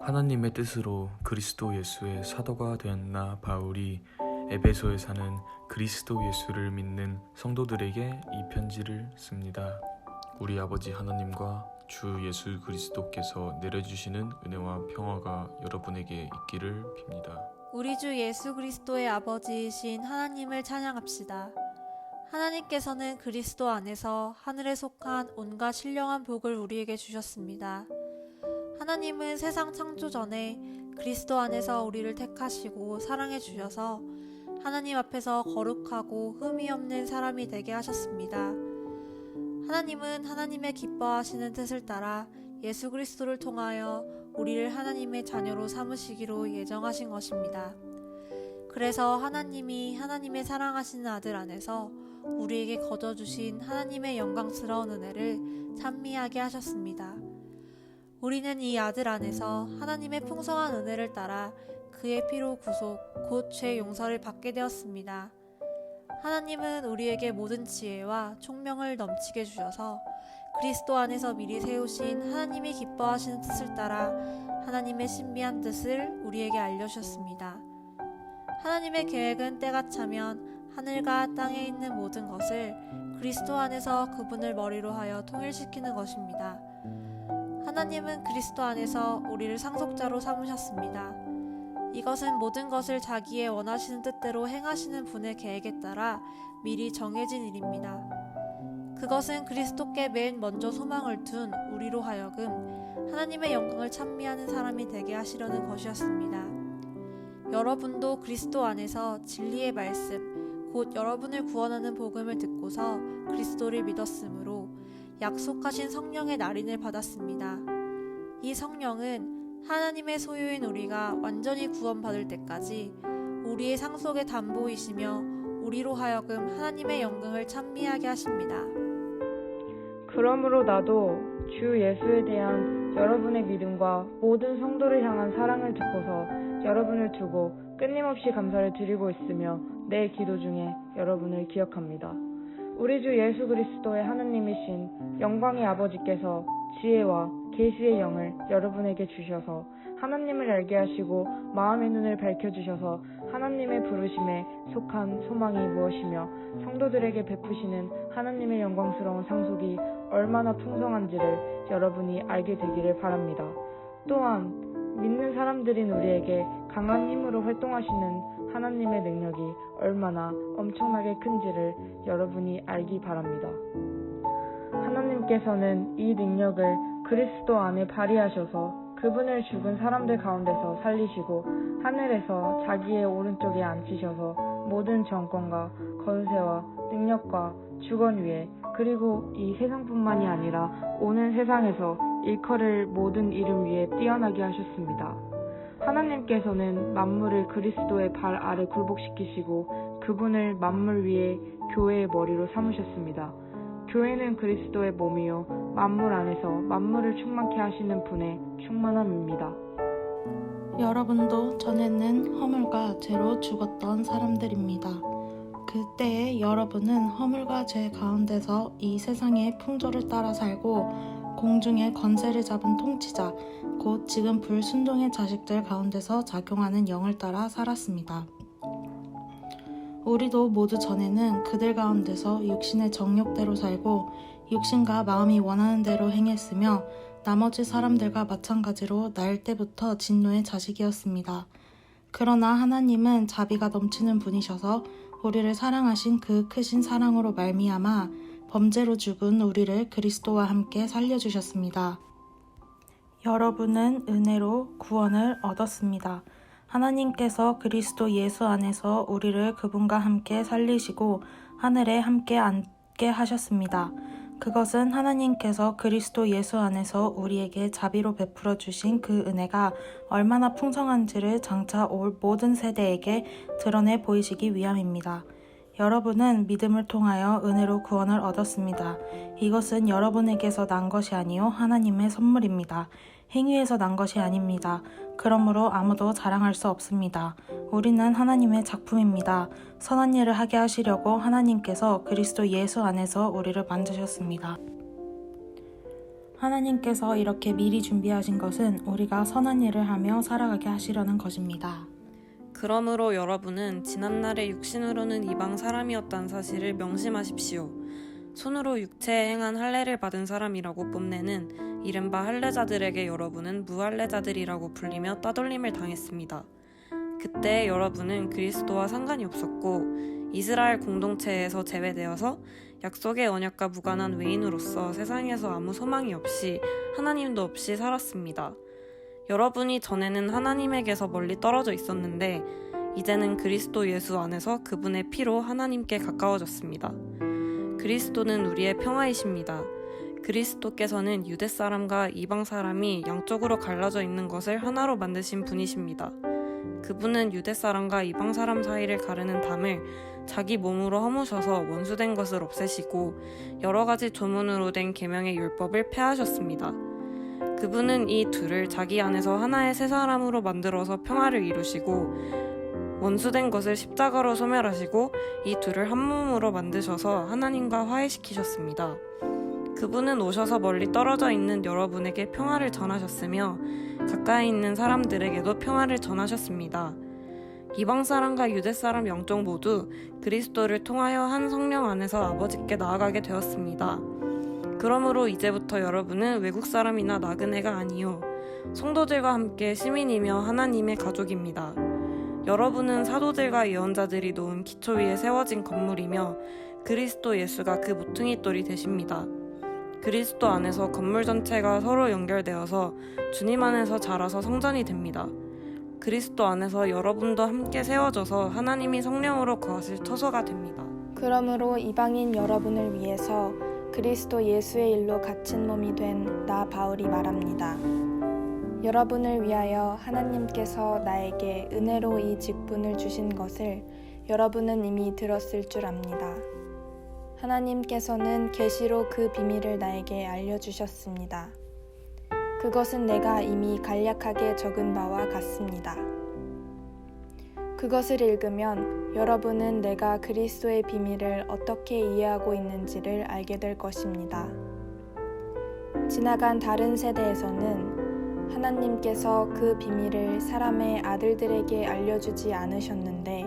하나님의 뜻으로 그리스도 예수의 사도가 되었나 바울이 에베소에 사는 그리스도 예수를 믿는 성도들에게 이 편지를 씁니다. 우리 아버지 하나님과 주 예수 그리스도께서 내려주시는 은혜와 평화가 여러분에게 있기를 빕니다. 우리 주 예수 그리스도의 아버지이신 하나님을 찬양합시다. 하나님께서는 그리스도 안에서 하늘에 속한 온갖 신령한 복을 우리에게 주셨습니다. 하나님은 세상 창조 전에 그리스도 안에서 우리를 택하시고 사랑해 주셔서 하나님 앞에서 거룩하고 흠이 없는 사람이 되게 하셨습니다. 하나님은 하나님의 기뻐하시는 뜻을 따라 예수 그리스도를 통하여 우리를 하나님의 자녀로 삼으시기로 예정하신 것입니다. 그래서 하나님이 하나님의 사랑하시는 아들 안에서 우리에게 거저 주신 하나님의 영광스러운 은혜를 찬미하게 하셨습니다. 우리는 이 아들 안에서 하나님의 풍성한 은혜를 따라 그의 피로 구속, 곧 죄 용서를 받게 되었습니다. 하나님은 우리에게 모든 지혜와 총명을 넘치게 주셔서 그리스도 안에서 미리 세우신 하나님이 기뻐하시는 뜻을 따라 하나님의 신비한 뜻을 우리에게 알려주셨습니다. 하나님의 계획은 때가 차면 하늘과 땅에 있는 모든 것을 그리스도 안에서 그분을 머리로 하여 통일시키는 것입니다. 하나님은 그리스도 안에서 우리를 상속자로 삼으셨습니다. 이것은 모든 것을 자기의 원하시는 뜻대로 행하시는 분의 계획에 따라 미리 정해진 일입니다. 그것은 그리스도께 맨 먼저 소망을 둔 우리로 하여금 하나님의 영광을 찬미하는 사람이 되게 하시려는 것이었습니다. 여러분도 그리스도 안에서 진리의 말씀, 곧 여러분을 구원하는 복음을 듣고서 그리스도를 믿었으므로 약속하신 성령의 날인을 받았습니다. 이 성령은 하나님의 소유인 우리가 완전히 구원받을 때까지 우리의 상속의 담보이시며 우리로 하여금 하나님의 영광을 찬미하게 하십니다. 그러므로 나도 주 예수에 대한 여러분의 믿음과 모든 성도를 향한 사랑을 듣고서 여러분을 두고 끊임없이 감사를 드리고 있으며 내 기도 중에 여러분을 기억합니다. 우리 주 예수 그리스도의 하나님이신 영광의 아버지께서 지혜와 계시의 영을 여러분에게 주셔서 하나님을 알게 하시고 마음의 눈을 밝혀 주셔서 하나님의 부르심에 속한 소망이 무엇이며 성도들에게 베푸시는 하나님의 영광스러운 상속이 얼마나 풍성한지를 여러분이 알게 되기를 바랍니다. 또한 믿는 사람들인 우리에게 강한 힘으로 활동하시는 하나님의 능력이 얼마나 엄청나게 큰지를 여러분이 알기 바랍니다. 하나님께서는 이 능력을 그리스도 안에 발휘하셔서 그분을 죽은 사람들 가운데서 살리시고 하늘에서 자기의 오른쪽에 앉히셔서 모든 정권과 권세와 능력과 주권 위에 그리고 이 세상뿐만이 아니라 오는 세상에서 일컬을 모든 이름 위에 뛰어나게 하셨습니다. 하나님께서는 만물을 그리스도의 발 아래 굴복시키시고 그분을 만물 위에 교회의 머리로 삼으셨습니다. 교회는 그리스도의 몸이요 만물 안에서 만물을 충만케 하시는 분의 충만함입니다. 여러분도 전에는 허물과 죄로 죽었던 사람들입니다. 그때에 여러분은 허물과 죄 가운데서 이 세상의 풍조를 따라 살고 공중의 권세를 잡은 통치자, 곧 지금 불순종의 자식들 가운데서 작용하는 영을 따라 살았습니다. 우리도 모두 전에는 그들 가운데서 육신의 정욕대로 살고 육신과 마음이 원하는 대로 행했으며 나머지 사람들과 마찬가지로 날 때부터 진노의 자식이었습니다. 그러나 하나님은 자비가 넘치는 분이셔서 우리를 사랑하신 그 크신 사랑으로 말미암아 범죄로 죽은 우리를 그리스도와 함께 살려주셨습니다. 여러분은 은혜로 구원을 얻었습니다. 하나님께서 그리스도 예수 안에서 우리를 그분과 함께 살리시고 하늘에 함께 앉게 하셨습니다. 그것은 하나님께서 그리스도 예수 안에서 우리에게 자비로 베풀어 주신 그 은혜가 얼마나 풍성한지를 장차 올 모든 세대에게 드러내 보이시기 위함입니다. 여러분은 믿음을 통하여 은혜로 구원을 얻었습니다. 이것은 여러분에게서 난 것이 아니요 하나님의 선물입니다. 행위에서 난 것이 아닙니다. 그러므로 아무도 자랑할 수 없습니다. 우리는 하나님의 작품입니다. 선한 일을 하게 하시려고 하나님께서 그리스도 예수 안에서 우리를 만드셨습니다. 하나님께서 이렇게 미리 준비하신 것은 우리가 선한 일을 하며 살아가게 하시려는 것입니다. 그러므로 여러분은 지난날의 육신으로는 이방 사람이었다는 사실을 명심하십시오. 손으로 육체에 행한 할례를 받은 사람이라고 뽐내는 이른바 할례자들에게 여러분은 무할례자들이라고 불리며 따돌림을 당했습니다. 그때 여러분은 그리스도와 상관이 없었고 이스라엘 공동체에서 제외되어서 약속의 언약과 무관한 외인으로서 세상에서 아무 소망이 없이 하나님도 없이 살았습니다. 여러분이 전에는 하나님에게서 멀리 떨어져 있었는데 이제는 그리스도 예수 안에서 그분의 피로 하나님께 가까워졌습니다. 그리스도는 우리의 평화이십니다. 그리스도께서는 유대 사람과 이방 사람이 양쪽으로 갈라져 있는 것을 하나로 만드신 분이십니다. 그분은 유대 사람과 이방 사람 사이를 가르는 담을 자기 몸으로 허무셔서 원수된 것을 없애시고 여러 가지 조문으로 된 계명의 율법을 폐하셨습니다. 그분은 이 둘을 자기 안에서 하나의 새 사람으로 만들어서 평화를 이루시고 원수된 것을 십자가로 소멸하시고 이 둘을 한 몸으로 만드셔서 하나님과 화해시키셨습니다. 그분은 오셔서 멀리 떨어져 있는 여러분에게 평화를 전하셨으며 가까이 있는 사람들에게도 평화를 전하셨습니다. 이방 사람과 유대 사람 영적 모두 그리스도를 통하여 한 성령 안에서 아버지께 나아가게 되었습니다. 그러므로 이제부터 여러분은 외국 사람이나 나그네가 아니요 성도들과 함께 시민이며 하나님의 가족입니다. 여러분은 사도들과 예언자들이 놓은 기초 위에 세워진 건물이며 그리스도 예수가 그 모퉁이 돌이 되십니다. 그리스도 안에서 건물 전체가 서로 연결되어서 주님 안에서 자라서 성전이 됩니다. 그리스도 안에서 여러분도 함께 세워져서 하나님이 성령으로 거하실 처소가 됩니다. 그러므로 이방인 여러분을 위해서 그리스도 예수의 일로 갇힌 몸이 된 나 바울이 말합니다. 여러분을 위하여 하나님께서 나에게 은혜로 이 직분을 주신 것을 여러분은 이미 들었을 줄 압니다. 하나님께서는 계시로 그 비밀을 나에게 알려주셨습니다. 그것은 내가 이미 간략하게 적은 바와 같습니다. 그것을 읽으면 여러분은 내가 그리스도의 비밀을 어떻게 이해하고 있는지를 알게 될 것입니다. 지나간 다른 세대에서는 하나님께서 그 비밀을 사람의 아들들에게 알려주지 않으셨는데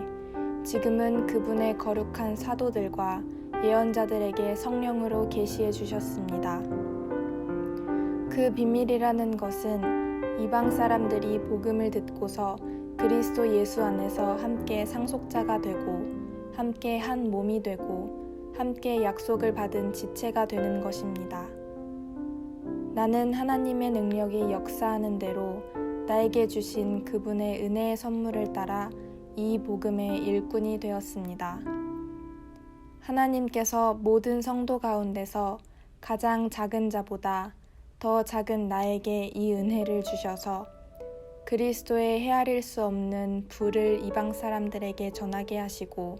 지금은 그분의 거룩한 사도들과 예언자들에게 성령으로 계시해 주셨습니다. 그 비밀이라는 것은 이방 사람들이 복음을 듣고서 그리스도 예수 안에서 함께 상속자가 되고 함께 한 몸이 되고 함께 약속을 받은 지체가 되는 것입니다. 나는 하나님의 능력이 역사하는 대로 나에게 주신 그분의 은혜의 선물을 따라 이 복음의 일꾼이 되었습니다. 하나님께서 모든 성도 가운데서 가장 작은 자보다 더 작은 나에게 이 은혜를 주셔서 그리스도의 헤아릴 수 없는 불을 이방 사람들에게 전하게 하시고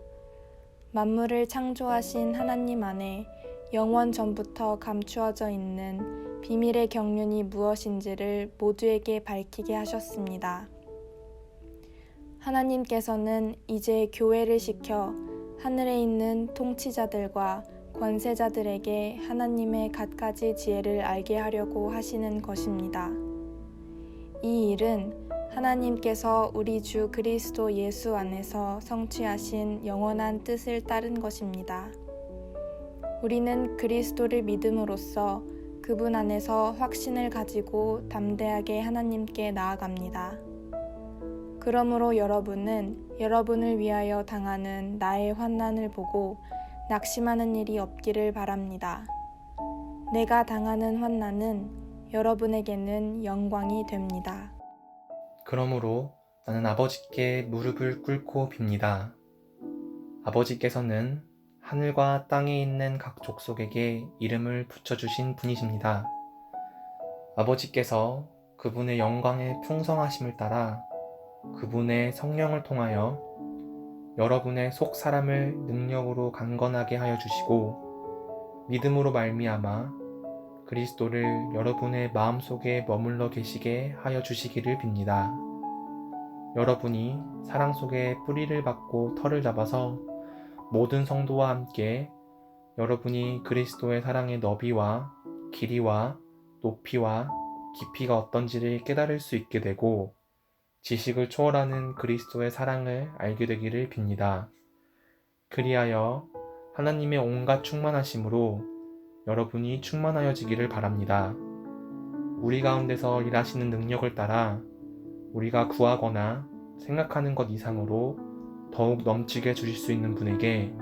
만물을 창조하신 하나님 안에 영원 전부터 감추어져 있는 비밀의 경륜이 무엇인지를 모두에게 밝히게 하셨습니다. 하나님께서는 이제 교회를 시켜 하늘에 있는 통치자들과 권세자들에게 하나님의 갖가지 지혜를 알게 하려고 하시는 것입니다. 이 일은 하나님께서 우리 주 그리스도 예수 안에서 성취하신 영원한 뜻을 따른 것입니다. 우리는 그리스도를 믿음으로써 그분 안에서 확신을 가지고 담대하게 하나님께 나아갑니다. 그러므로 여러분은 여러분을 위하여 당하는 나의 환난을 보고 낙심하는 일이 없기를 바랍니다. 내가 당하는 환난은 여러분에게는 영광이 됩니다. 그러므로 나는 아버지께 무릎을 꿇고 빕니다. 아버지께서는 하늘과 땅에 있는 각 족속에게 이름을 붙여주신 분이십니다. 아버지께서 그분의 영광의 풍성하심을 따라 그분의 성령을 통하여 여러분의 속 사람을 능력으로 강건하게 하여 주시고 믿음으로 말미암아 그리스도를 여러분의 마음속에 머물러 계시게 하여 주시기를 빕니다. 여러분이 사랑 속에 뿌리를 받고 털을 잡아서 모든 성도와 함께 여러분이 그리스도의 사랑의 너비와 길이와 높이와 깊이가 어떤지를 깨달을 수 있게 되고 지식을 초월하는 그리스도의 사랑을 알게 되기를 빕니다. 그리하여 하나님의 온갖 충만하심으로 여러분이 충만하여지기를 바랍니다. 우리 가운데서 일하시는 능력을 따라 우리가 구하거나 생각하는 것 이상으로 더욱 넘치게 주실 수 있는 분에게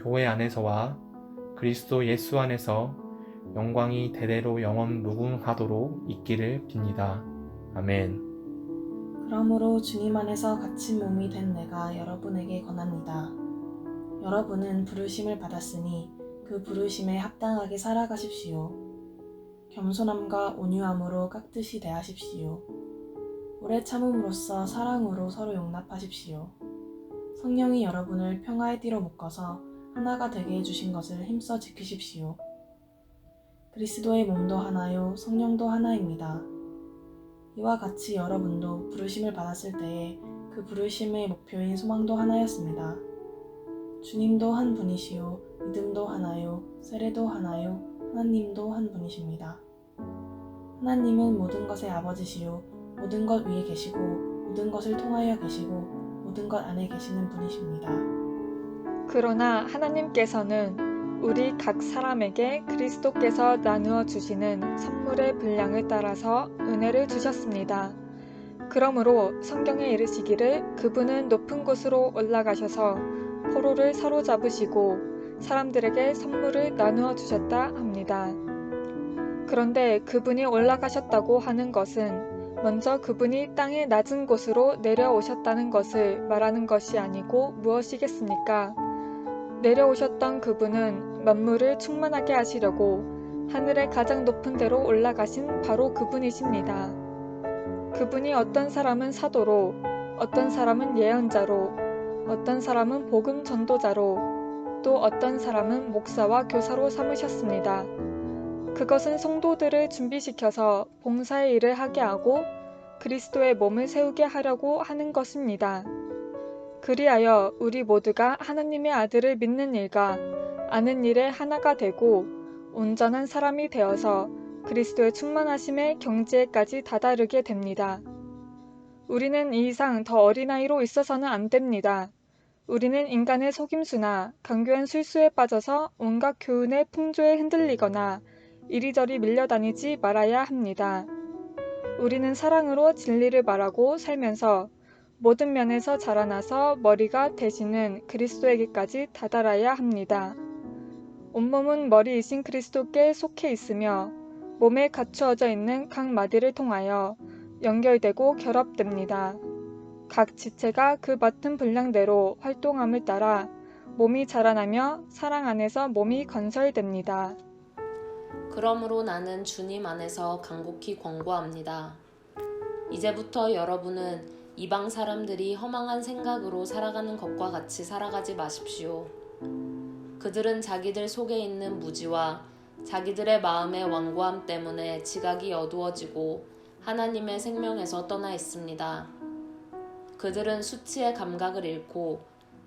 교회 안에서와 그리스도 예수 안에서 영광이 대대로 영원 무궁하도록 있기를 빕니다. 아멘. 그러므로 주님 안에서 갇힌 몸이 된 내가 여러분에게 권합니다. 여러분은 부르심을 받았으니 그 부르심에 합당하게 살아가십시오. 겸손함과 온유함으로 깍듯이 대하십시오. 오래 참음으로써 사랑으로 서로 용납하십시오. 성령이 여러분을 평화의 띠로 묶어서 하나가 되게 해주신 것을 힘써 지키십시오. 그리스도의 몸도 하나요, 성령도 하나입니다. 이와 같이 여러분도 부르심을 받았을 때에 그 부르심의 목표인 소망도 하나였습니다. 주님도 한 분이시요, 믿음도 하나요, 세례도 하나요, 하나님도 한 분이십니다. 하나님은 모든 것의 아버지시요, 모든 것 위에 계시고, 모든 것을 통하여 계시고, 모든 것 안에 계시는 분이십니다. 그러나 하나님께서는 우리 각 사람에게 그리스도께서 나누어 주시는 선물의 분량을 따라서 은혜를 주셨습니다. 그러므로 성경에 이르시기를 그분은 높은 곳으로 올라가셔서 포로를 사로잡으시고 사람들에게 선물을 나누어 주셨다 합니다. 그런데 그분이 올라가셨다고 하는 것은 먼저 그분이 땅의 낮은 곳으로 내려오셨다는 것을 말하는 것이 아니고 무엇이겠습니까? 내려오셨던 그분은 만물을 충만하게 하시려고 하늘의 가장 높은 데로 올라가신 바로 그분이십니다. 그분이 어떤 사람은 사도로, 어떤 사람은 예언자로, 어떤 사람은 복음 전도자로, 또 어떤 사람은 목사와 교사로 삼으셨습니다. 그것은 성도들을 준비시켜서 봉사의 일을 하게 하고 그리스도의 몸을 세우게 하려고 하는 것입니다. 그리하여 우리 모두가 하나님의 아들을 믿는 일과 아는 일에 하나가 되고 온전한 사람이 되어서 그리스도의 충만하심의 경지에까지 다다르게 됩니다. 우리는 이 이상 더 어린아이로 있어서는 안 됩니다. 우리는 인간의 속임수나 강교한 술수에 빠져서 온갖 교훈의 풍조에 흔들리거나 이리저리 밀려다니지 말아야 합니다. 우리는 사랑으로 진리를 말하고 살면서 모든 면에서 자라나서 머리가 되시는 그리스도에게까지 다다라야 합니다. 온몸은 머리이신 그리스도께 속해 있으며 몸에 갖추어져 있는 각 마디를 통하여 연결되고 결합됩니다. 각 지체가 그 맡은 분량대로 활동함을 따라 몸이 자라나며 사랑 안에서 몸이 건설됩니다. 그러므로 나는 주님 안에서 간곡히 권고합니다. 이제부터 여러분은 이방 사람들이 허망한 생각으로 살아가는 것과 같이 살아가지 마십시오. 그들은 자기들 속에 있는 무지와 자기들의 마음의 완고함 때문에 지각이 어두워지고 하나님의 생명에서 떠나 있습니다. 그들은 수치의 감각을 잃고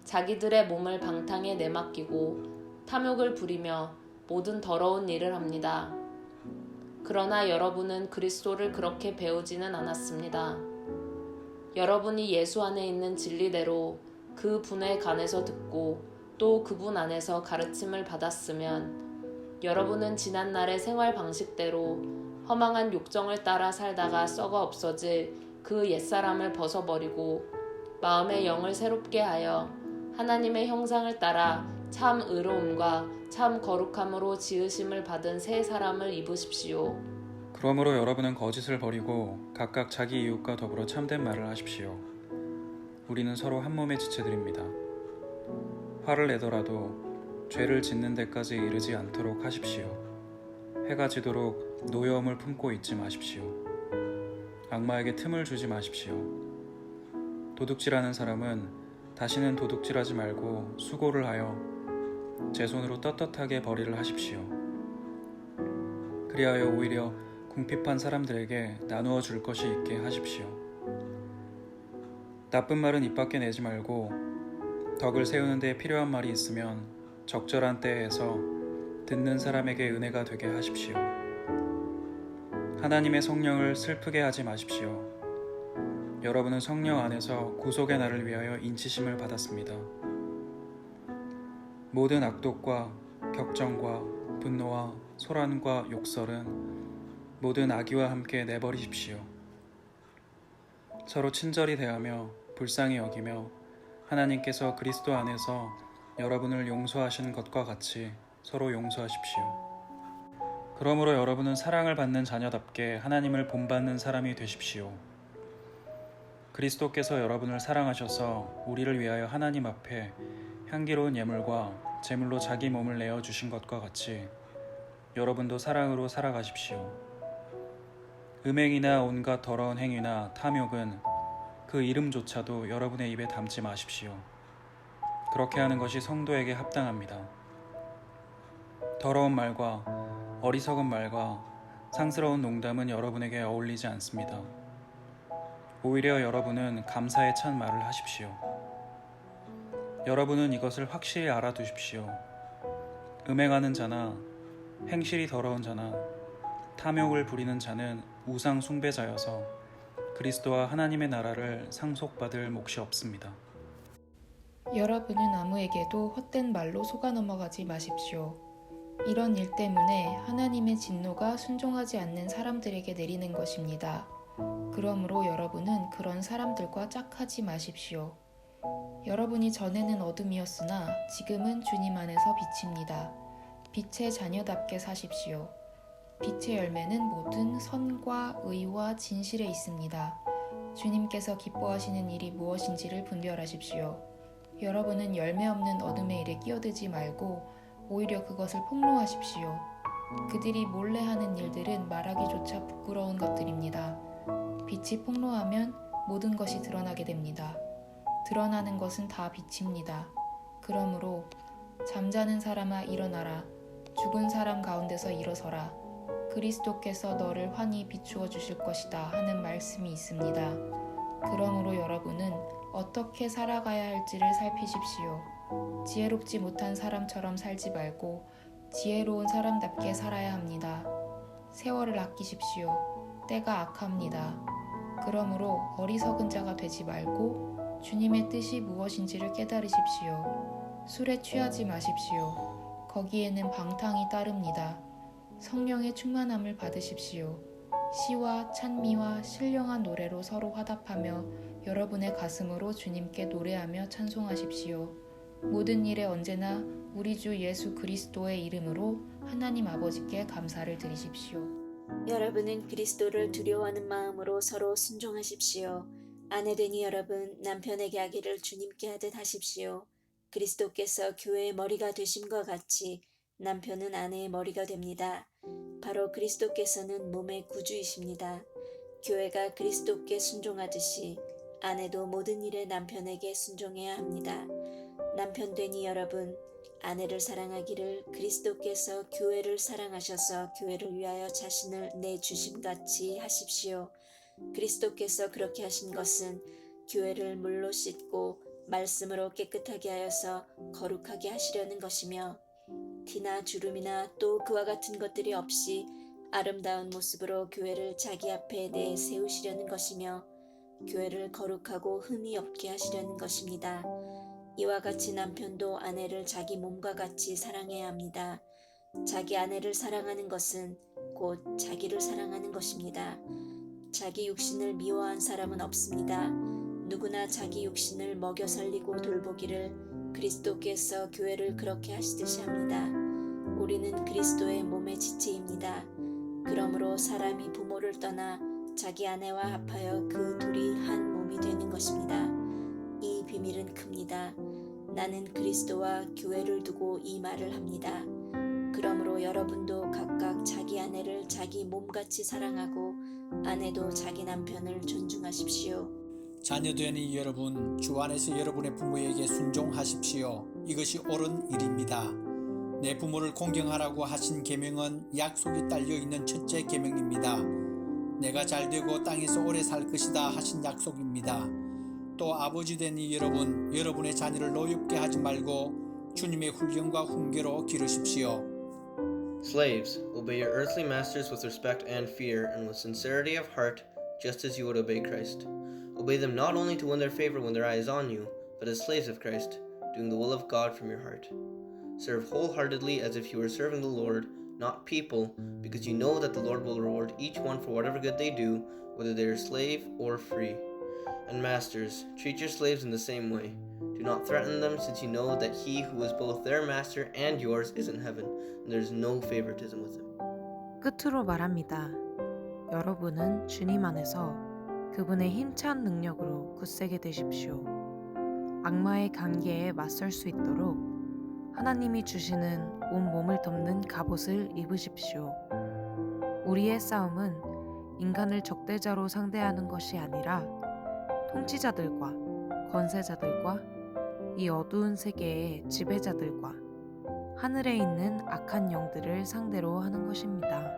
자기들의 몸을 방탕에 내맡기고 탐욕을 부리며 모든 더러운 일을 합니다. 그러나 여러분은 그리스도를 그렇게 배우지는 않았습니다. 여러분이 예수 안에 있는 진리대로 그 분에 관해서 듣고 또 그분 안에서 가르침을 받았으면 여러분은 지난날의 생활 방식대로 허망한 욕정을 따라 살다가 썩어 없어질 그 옛사람을 벗어버리고 마음의 영을 새롭게 하여 하나님의 형상을 따라 참 의로움과 참 거룩함으로 지으심을 받은 새 사람을 입으십시오. 그러므로 여러분은 거짓을 버리고 각각 자기 이웃과 더불어 참된 말을 하십시오. 우리는 서로 한 몸의 지체들입니다. 화를 내더라도 죄를 짓는 데까지 이르지 않도록 하십시오. 해가 지도록 노여움을 품고 있지 마십시오. 악마에게 틈을 주지 마십시오. 도둑질하는 사람은 다시는 도둑질하지 말고 수고를 하여 제 손으로 떳떳하게 벌이를 하십시오. 그리하여 오히려 궁핍한 사람들에게 나누어 줄 것이 있게 하십시오. 나쁜 말은 입 밖에 내지 말고 덕을 세우는 데 필요한 말이 있으면 적절한 때에서 듣는 사람에게 은혜가 되게 하십시오. 하나님의 성령을 슬프게 하지 마십시오. 여러분은 성령 안에서 구속의 날을 위하여 인치심을 받았습니다. 모든 악독과 격정과 분노와 소란과 욕설은 모든 악의와 함께 내버리십시오. 서로 친절히 대하며 불쌍히 여기며 하나님께서 그리스도 안에서 여러분을 용서하신 것과 같이 서로 용서하십시오. 그러므로 여러분은 사랑을 받는 자녀답게 하나님을 본받는 사람이 되십시오. 그리스도께서 여러분을 사랑하셔서 우리를 위하여 하나님 앞에 향기로운 예물과 제물로 자기 몸을 내어 주신 것과 같이 여러분도 사랑으로 살아가십시오. 음행이나 온갖 더러운 행위나 탐욕은 그 이름조차도 여러분의 입에 담지 마십시오. 그렇게 하는 것이 성도에게 합당합니다. 더러운 말과 어리석은 말과 상스러운 농담은 여러분에게 어울리지 않습니다. 오히려 여러분은 감사에 찬 말을 하십시오. 여러분은 이것을 확실히 알아두십시오. 음행하는 자나 행실이 더러운 자나 탐욕을 부리는 자는 우상 숭배자여서 그리스도와 하나님의 나라를 상속받을 몫이 없습니다. 여러분은 아무에게도 헛된 말로 속아 넘어가지 마십시오. 이런 일 때문에 하나님의 진노가 순종하지 않는 사람들에게 내리는 것입니다. 그러므로 여러분은 그런 사람들과 짝하지 마십시오. 여러분이 전에는 어둠이었으나 지금은 주님 안에서 빛입니다. 빛의 자녀답게 사십시오. 빛의 열매는 모든 선과 의와 진실에 있습니다. 주님께서 기뻐하시는 일이 무엇인지를 분별하십시오. 여러분은 열매 없는 어둠의 일에 끼어들지 말고 오히려 그것을 폭로하십시오. 그들이 몰래 하는 일들은 말하기조차 부끄러운 것들입니다. 빛이 폭로하면 모든 것이 드러나게 됩니다. 드러나는 것은 다 빛입니다. 그러므로 잠자는 사람아 일어나라. 죽은 사람 가운데서 일어서라. 그리스도께서 너를 환히 비추어 주실 것이다 하는 말씀이 있습니다. 그러므로 여러분은 어떻게 살아가야 할지를 살피십시오. 지혜롭지 못한 사람처럼 살지 말고 지혜로운 사람답게 살아야 합니다. 세월을 아끼십시오. 때가 악합니다. 그러므로 어리석은 자가 되지 말고 주님의 뜻이 무엇인지를 깨달으십시오. 술에 취하지 마십시오. 거기에는 방탕이 따릅니다. 성령의 충만함을 받으십시오. 시와 찬미와 신령한 노래로 서로 화답하며 여러분의 가슴으로 주님께 노래하며 찬송하십시오. 모든 일에 언제나 우리 주 예수 그리스도의 이름으로 하나님 아버지께 감사를 드리십시오. 여러분은 그리스도를 두려워하는 마음으로 서로 순종하십시오. 아내 되니 여러분 남편에게 하기를 주님께 하듯 하십시오. 그리스도께서 교회의 머리가 되심과 같이 남편은 아내의 머리가 됩니다. 바로 그리스도께서는 몸의 구주이십니다. 교회가 그리스도께 순종하듯이 아내도 모든 일에 남편에게 순종해야 합니다. 남편 되니 여러분 아내를 사랑하기를 그리스도께서 교회를 사랑하셔서 교회를 위하여 자신을 내 주심 같이 하십시오. 그리스도께서 그렇게 하신 것은 교회를 물로 씻고 말씀으로 깨끗하게 하여서 거룩하게 하시려는 것이며 티나 주름이나 또 그와 같은 것들이 없이 아름다운 모습으로 교회를 자기 앞에 내 세우시려는 것이며 교회를 거룩하고 흠이 없게 하시려는 것입니다. 이와 같이 남편도 아내를 자기 몸과 같이 사랑해야 합니다. 자기 아내를 사랑하는 것은 곧 자기를 사랑하는 것입니다. 자기 육신을 미워한 사람은 없습니다. 누구나 자기 육신을 먹여 살리고 돌보기를 그리스도께서 교회를 그렇게 하시듯이 합니다. 우리는 그리스도의 몸의 지체입니다. 그러므로 사람이 부모를 떠나 자기 아내와 합하여 그 둘이 한 몸이 되는 것입니다. 이 비밀은 큽니다. 나는 그리스도와 교회를 두고 이 말을 합니다. 그러므로 여러분도 각각 자기 아내를 자기 몸같이 사랑하고 아내도 자기 남편을 존중하십시오. 자녀되니 여러분 주 안에서 여러분의 부모에게 순종하십시오. 이것이 옳은 일입니다. 내 부모를 공경하라고 하신 계명은 약속이 딸려 있는 첫째 계명입니다. 내가 잘 되고 땅에서 오래 살 것이다 하신 약속입니다. 또 아버지 되니 여러분 여러분의 자녀를 노엽게 하지 말고 주님의 훈련과 훈계로 기르십시오. Slaves, obey your earthly masters with respect and fear, and with sincerity of heart, just as you would obey Christ. Obey them not only to win their favor when their eye is on you, but as slaves of Christ, doing the will of God from your heart. Serve wholeheartedly as if you were serving the Lord, not people, because you know that the Lord will reward each one for whatever good they do, whether they are slave or free. And masters, treat your slaves in the same way. Do not threaten them, since you know that he who is both their master and yours is in heaven, and there is no favoritism with him. 끝으로 말합니다. 여러분은 주님 안에서 그분의 힘찬 능력으로 굳세게 되십시오. 악마의 관계에 맞설 수 있도록 하나님이 주시는 온 몸을 덮는 갑옷을 입으십시오. 우리의 싸움은 인간을 적대자로 상대하는 것이 아니라 통치자들과 권세자들과 이 어두운 세계의 지배자들과 하늘에 있는 악한 영들을 상대로 하는 것입니다.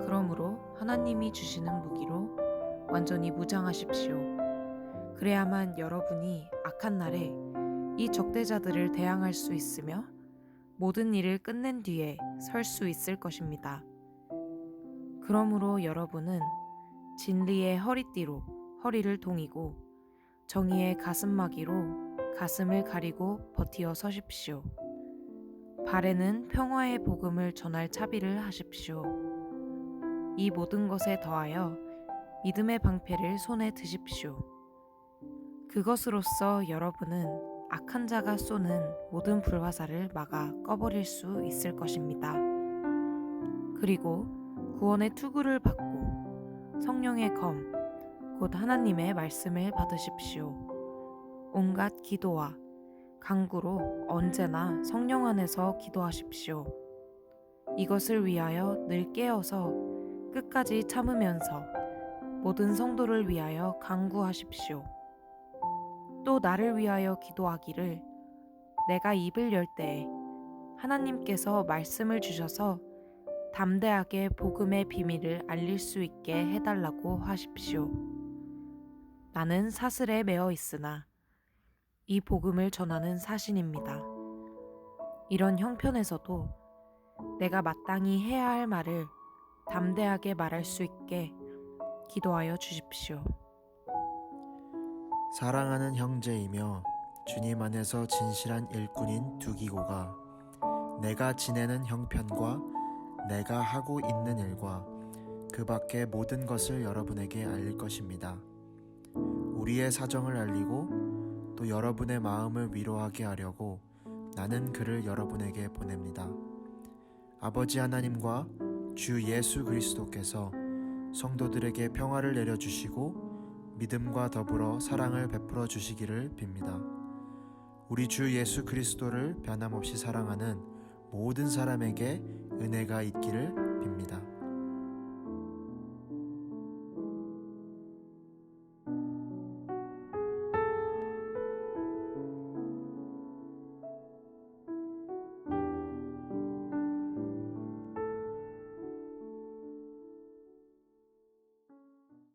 그러므로 하나님이 주시는 무기로 완전히 무장하십시오. 그래야만 여러분이 악한 날에 이 적대자들을 대항할 수 있으며 모든 일을 끝낸 뒤에 설 수 있을 것입니다. 그러므로 여러분은 진리의 허리띠로 허리를 동이고 정의의 가슴막이로 가슴을 가리고 버티어 서십시오. 발에는 평화의 복음을 전할 차비를 하십시오. 이 모든 것에 더하여 믿음의 방패를 손에 드십시오. 그것으로써 여러분은 악한 자가 쏘는 모든 불화살을 막아 꺼버릴 수 있을 것입니다. 그리고 구원의 투구를 받고 성령의 검, 곧 하나님의 말씀을 받으십시오. 온갖 기도와 강구로 언제나 성령 안에서 기도하십시오. 이것을 위하여 늘 깨어서 끝까지 참으면서 모든 성도를 위하여 강구하십시오. 또 나를 위하여 기도하기를 내가 입을 열 때에 하나님께서 말씀을 주셔서 담대하게 복음의 비밀을 알릴 수 있게 해달라고 하십시오. 나는 사슬에 매어 있으나 이 복음을 전하는 사신입니다. 이런 형편에서도 내가 마땅히 해야 할 말을 담대하게 말할 수 있게 기도하여 주십시오. 사랑하는 형제이며 주님 안에서 진실한 일꾼인 두기고가 내가 지내는 형편과 내가 하고 있는 일과 그 밖의 모든 것을 여러분에게 알릴 것입니다. 우리의 사정을 알리고 또 여러분의 마음을 위로하게 하려고 나는 그를 여러분에게 보냅니다. 아버지 하나님과 주 예수 그리스도께서 성도들에게 평화를 내려주시고 믿음과 더불어 사랑을 베풀어 주시기를 빕니다. 우리 주 예수 그리스도를 변함없이 사랑하는 모든 사람에게 은혜가 있기를 빕니다.